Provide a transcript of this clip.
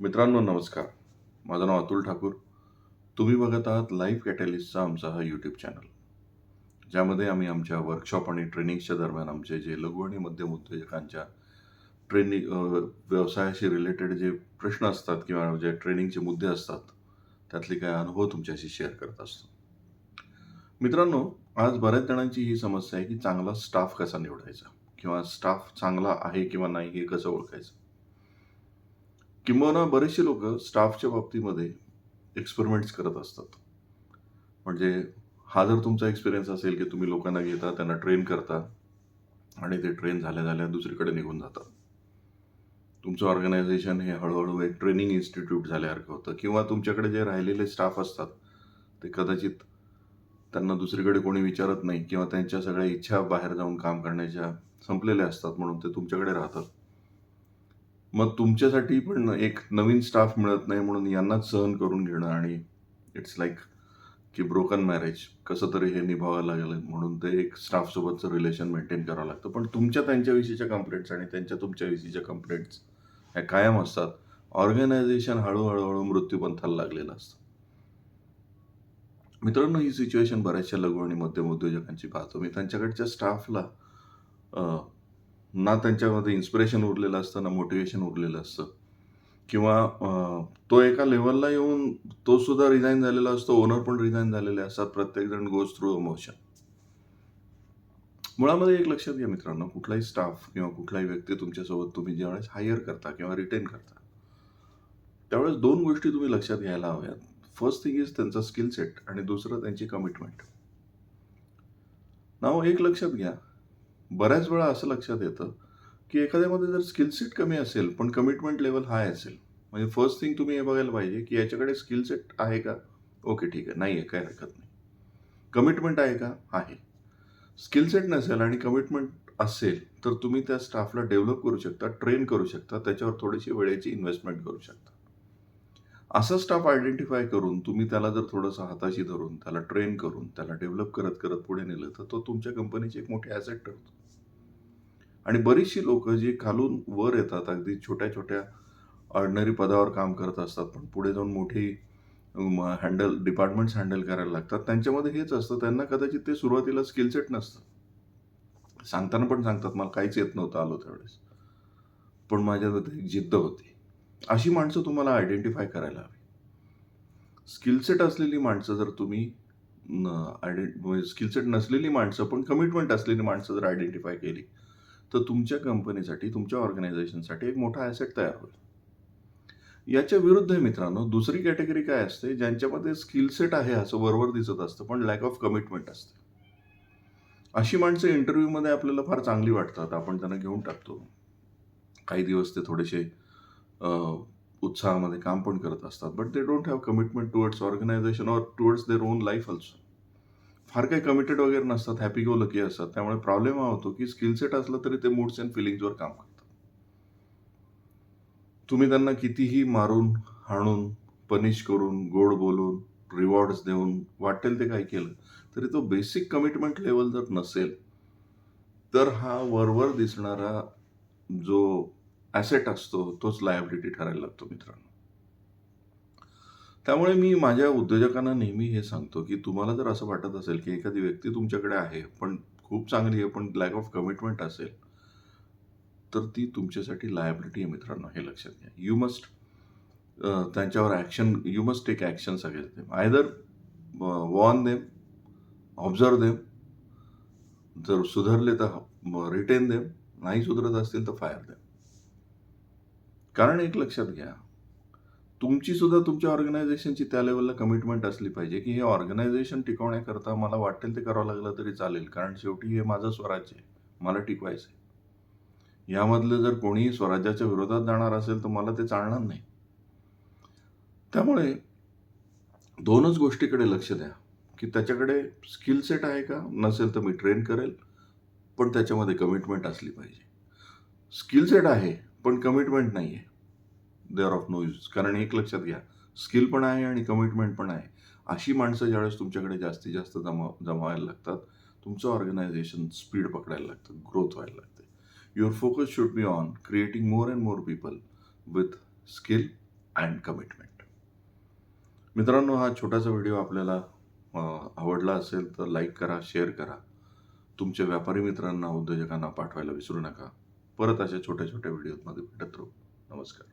मित्रांनो नमस्कार. माझं नाव अतुल ठाकूर. तुम्ही बघत आहात लाईव्ह कॅटॅलिस्टचा आमचा हा यूट्यूब चॅनल ज्यामध्ये आम्ही आमच्या वर्कशॉप आणि ट्रेनिंगच्या दरम्यान आमचे जे लघु आणि मध्यम उद्योजकांच्या ट्रेनिंग व्यवसायाशी रिलेटेड जे प्रश्न असतात किंवा जे ट्रेनिंगचे मुद्दे असतात त्यातले काय अनुभव तुमच्याशी शेअर करत असतो. मित्रांनो आज बऱ्याच जणांची ही समस्या आहे की चांगला स्टाफ कसा निवडायचा? किंवा स्टाफ चांगला आहे किंवा नाही हे कसं ओळखायचं? किंबहुना बरेचसे लोक स्टाफच्या बाबतीमध्ये एक्सपेरिमेंट्स करत असतात. म्हणजे हा जर तुमचा एक्सपिरियन्स असेल की तुम्ही लोकांना घेता त्यांना ट्रेन करता आणि ते ट्रेन झाल्या झाल्या दुसरीकडे निघून जातात. तुमचं ऑर्गनायझेशन हे हळूहळू एक ट्रेनिंग इन्स्टिट्यूट झाल्यासारखं होतं. किंवा तुमच्याकडे जे राहिलेले स्टाफ असतात ते कदाचित त्यांना दुसरीकडे कोणी विचारत नाही किंवा त्यांच्या सगळ्या इच्छा बाहेर जाऊन काम करण्याच्या संपलेल्या असतात म्हणून ते तुमच्याकडे राहतात. मग तुमच्यासाठी पण एक नवीन स्टाफ मिळत नाही म्हणून यांनाच सहन करून घेणं आणि इट्स लाईक की ब्रोकन मॅरेज कसं तरी हे निभावं लागेल म्हणून ते एक स्टाफसोबतचं रिलेशन मेंटेन करावं लागतं. पण तुमच्या त्यांच्याविषयीच्या कंप्लेंट्स आणि त्यांच्या तुमच्याविषयीच्या कंप्लेंट्स ह्या कायम असतात. ऑर्गनायझेशन हळूहळूहळू मृत्यूपंथाला लागलेलं असतं. मित्रांनो ही सिच्युएशन बऱ्याचशा लघु आणि मध्यम उद्योजकांची पाहतो. मी त्यांच्याकडच्या स्टाफला ना त्यांच्यामध्ये इन्स्पिरेशन उरलेलं असतं ना मोटिवेशन उरलेलं असतं. किंवा तो एका लेवलला येऊन तो सुद्धा रिझाईन झालेला असतो ओनर पण रिझाईन झालेले असतात प्रत्येक जण गोज थ्रू अमोशन मुळामध्ये एक लक्षात घ्या मित्रांनो कुठलाही स्टाफ किंवा कुठलाही व्यक्ती तुमच्यासोबत तुम्ही ज्यावेळेस हायर करता किंवा रिटेन करता त्यावेळेस दोन गोष्टी तुम्ही लक्षात घ्यायला हव्यात. फर्स्ट थिंग इज त्यांचा स्किल सेट आणि दुसरं त्यांची कमिटमेंट नाव एक लक्षात घ्या. बऱ्याच वेळा असं लक्षात येतं की एखाद्यामध्ये जर स्किल सेट कमी असेल पण कमिटमेंट लेवल हाय असेल म्हणजे फर्स्ट थिंग तुम्ही हे बघायला पाहिजे की याच्याकडे स्किल सेट आहे का? ओके ठीक आहे. नाही आहे काय हरकत नाही. कमिटमेंट आहे का? आहे. स्किल सेट नसेल आणि कमिटमेंट असेल तर तुम्ही त्या स्टाफला डेव्हलप करू शकता ट्रेन करू शकता त्याच्यावर थोडीशी वेळेची इन्व्हेस्टमेंट करू शकता. असा स्टाफ आयडेंटिफाय करून तुम्ही त्याला जर थोडंसं हाताशी धरून त्याला ट्रेन करून त्याला डेव्हलप करत करत पुढे नेलं तर तो तुमच्या कंपनीची एक मोठी ॲसेट ठरतो. आणि बरीचशी लोक जी खालून वर येतात अगदी छोट्या छोट्या ऑर्डनरी पदावर काम करत असतात पण पुढे जाऊन मोठी हँडल डिपार्टमेंट्स हँडल करायला लागतात. त्यांच्यामध्ये हेच असतं त्यांना कदाचित ते सुरुवातीला स्किल सेट नसतं. सांगताना पण सांगतात मला काहीच येत नव्हतं आलो त्यावेळेस. पण माझ्यात एक जिद्द होती. अशी माणसं तुम्हाला आयडेंटिफाय करायला हवी. स्किल सेट असलेली माणसं जर तुम्ही स्किल म्हणजे सेट नसलेली माणसं पण कमिटमेंट असलेली माणसं जर आयडेंटिफाय केली तर तुमच्या कंपनीसाठी तुमच्या ऑर्गनायझेशनसाठी एक मोठा ॲसेट तयार होईल. याच्या विरुद्ध मित्रांनो दुसरी कॅटेगरी काय असते ज्यांच्यामध्ये स्किल सेट आहे असं वरवर दिसत असतं पण लॅक ऑफ कमिटमेंट असते. अशी माणसं इंटरव्ह्यूमध्ये आपल्याला फार चांगली वाटतात आपण त्यांना घेऊन टाकतो. काही दिवस ते थोडेसे उत्साहामध्ये काम पण करत असतात but they don't have commitment towards organization or towards their own life also फार काही कमिटेड वगैरे नसतात हॅपी गो लकी असतात. त्यामुळे प्रॉब्लेम हा होतो की स्किल सेट असलं तरी ते मूड्स अँड फिलिंग्सवर काम करतात. तुम्ही त्यांना कितीही मारून हाणून पनिश करून गोड बोलून रिवॉर्ड्स देऊन वाटेल ते काय केलं तरी तो बेसिक कमिटमेंट लेवल जर नसेल तर हा वरवर दिसणारा जो ॲसेट असतो तोच लायबिलिटी ठरायला लागतो मित्रांनो. त्यामुळे मी माझ्या उद्योजकांना नेहमी हे सांगतो की तुम्हाला जर असं वाटत असेल की एखादी व्यक्ती तुमच्याकडे आहे पण खूप चांगली आहे पण लॅक ऑफ कमिटमेंट असेल तर ती तुमच्यासाठी लायबिलिटी आहे मित्रांनो हे लक्षात घ्या. यू मस्ट त्यांच्यावर action you must take action सगळे them either warn them observe them जर सुधारले तर रिटेन देम नाही सुधरत असतील तर फायर देम कारण एक लक्षात घ्या तुमची सुद्धा तुमच्या ऑर्गनायझेशनची त्या लेवलला कमिटमेंट असली पाहिजे की हे ऑर्गनायझेशन टिकवण्याकरता मला वाटेल ते करावं लागलं तरी चालेल कारण शेवटी हे माझं स्वराज्य आहे मला टिकवायचं आहे. यामधलं जर कोणीही स्वराज्याच्या विरोधात जाणार असेल तर मला ते चालणार नाही. त्यामुळे दोनच गोष्टीकडे लक्ष द्या की त्याच्याकडे स्किल सेट आहे का नसेल तर मी ट्रेन करेल पण त्याच्यामध्ये कमिटमेंट असली पाहिजे. स्किल सेट आहे पण कमिटमेंट नाही आहे they are of no use कारण एक लक्षात घ्या. स्किल पण आहे आणि कमिटमेंट पण आहे. अशी माणसं ज्यावेळेस तुमच्याकडे जास्तीत जास्त जमा जमावायला लागतात तुमचं ऑर्गनायझेशन स्पीड पकडायला लागतं ग्रोथ व्हायला लागते. Your focus should be on creating more and more people with skill and commitment मित्रांनो हा छोटासा व्हिडिओ आपल्याला आवडला असेल तर लाईक करा शेअर करा. तुमच्या व्यापारी मित्रांना उद्योजकांना पाठवायला विसरू नका. परत अशा छोट्या छोट्या व्हिडिओमध्ये भेटत राहू. नमस्कार.